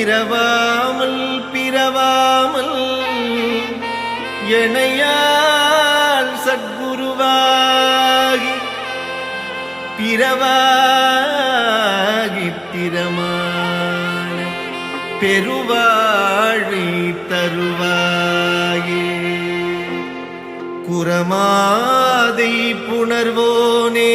இரவாமல் பிறவாமல் எனையால் சத்குருவாகி பிறவாகி திறமான பெருவாழி தருவாயே. குரமாதை புணர்வோனே.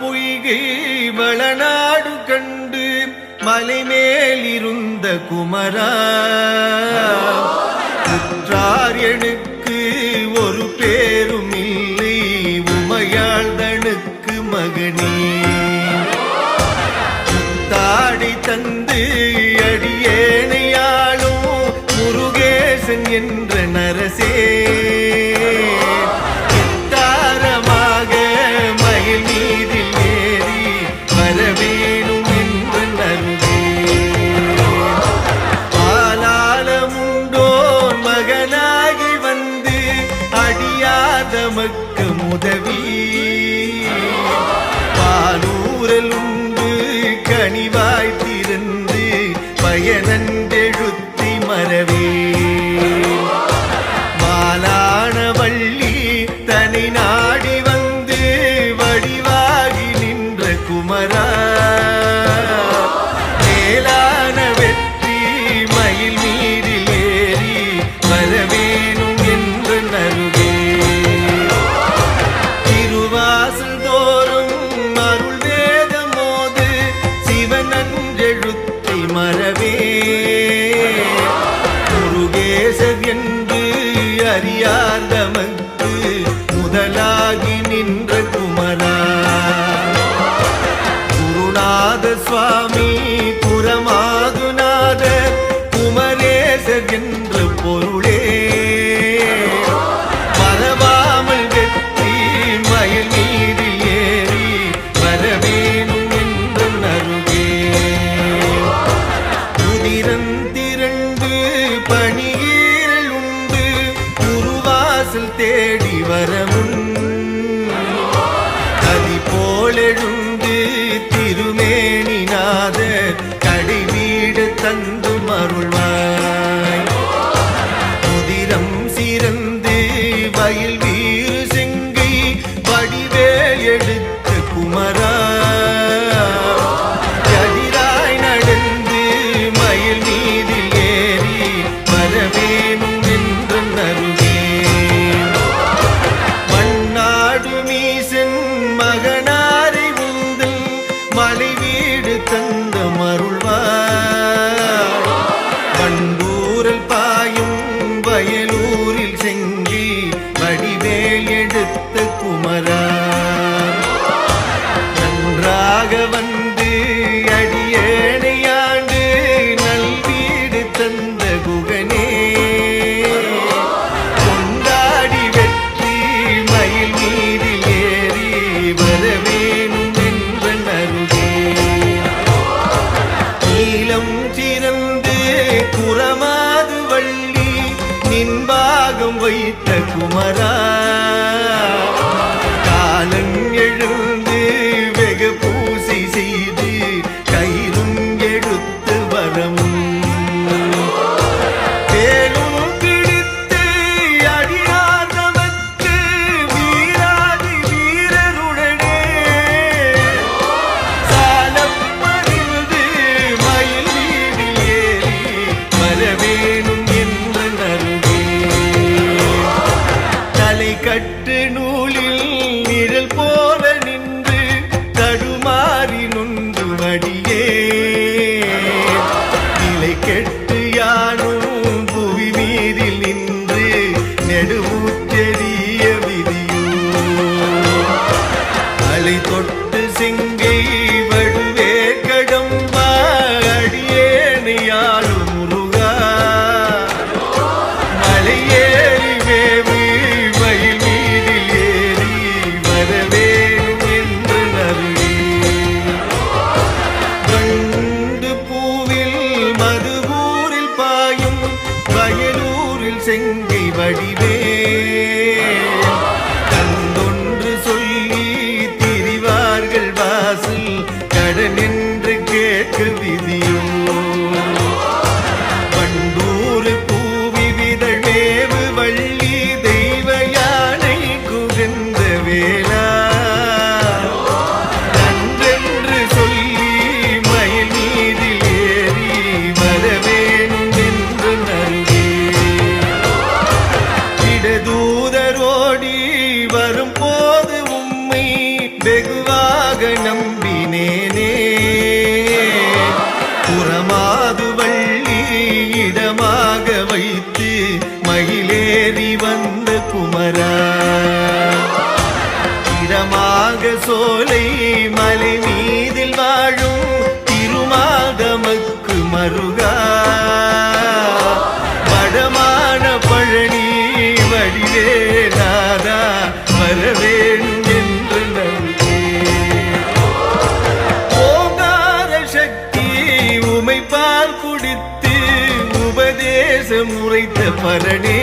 பொய்கை வளநாடு கண்டு மலைமேல் இருந்த குமரா. குற்றார் எனக்கு ஒரு பேரும் இல்லை உமையாழ்தனுக்கு மகனே. தாடி தந்து அடியேனையாளும் முருகேசன் என்ற நரசே. நமக்கு முதவி. சுவாமி புறமாகுநாத குமரேசர் என்று பொருளே. மறவாமல் வெற்றி மயில் மீது ஏறி வரவேணும் என்று நருகே. உதிரந்திரண்டு பணியீரல் உண்டு குருவாசல் தேடி வரமுன் தந்து நின்பாகம் வைத்த குமரா. அடியே வயலூரில் செங்கை வடிவே. வெகுவாக தேசம் உரைத்த பரணே.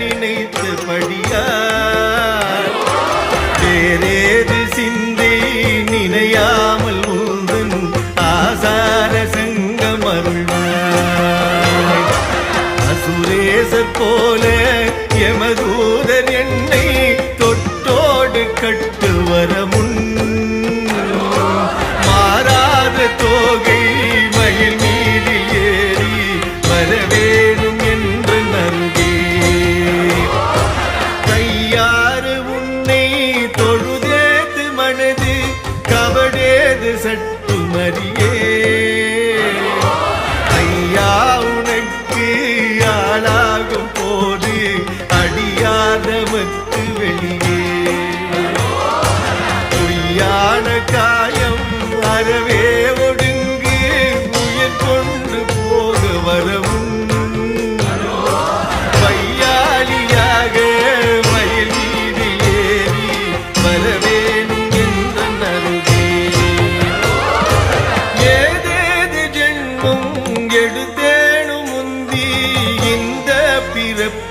நினைத்தபடி said de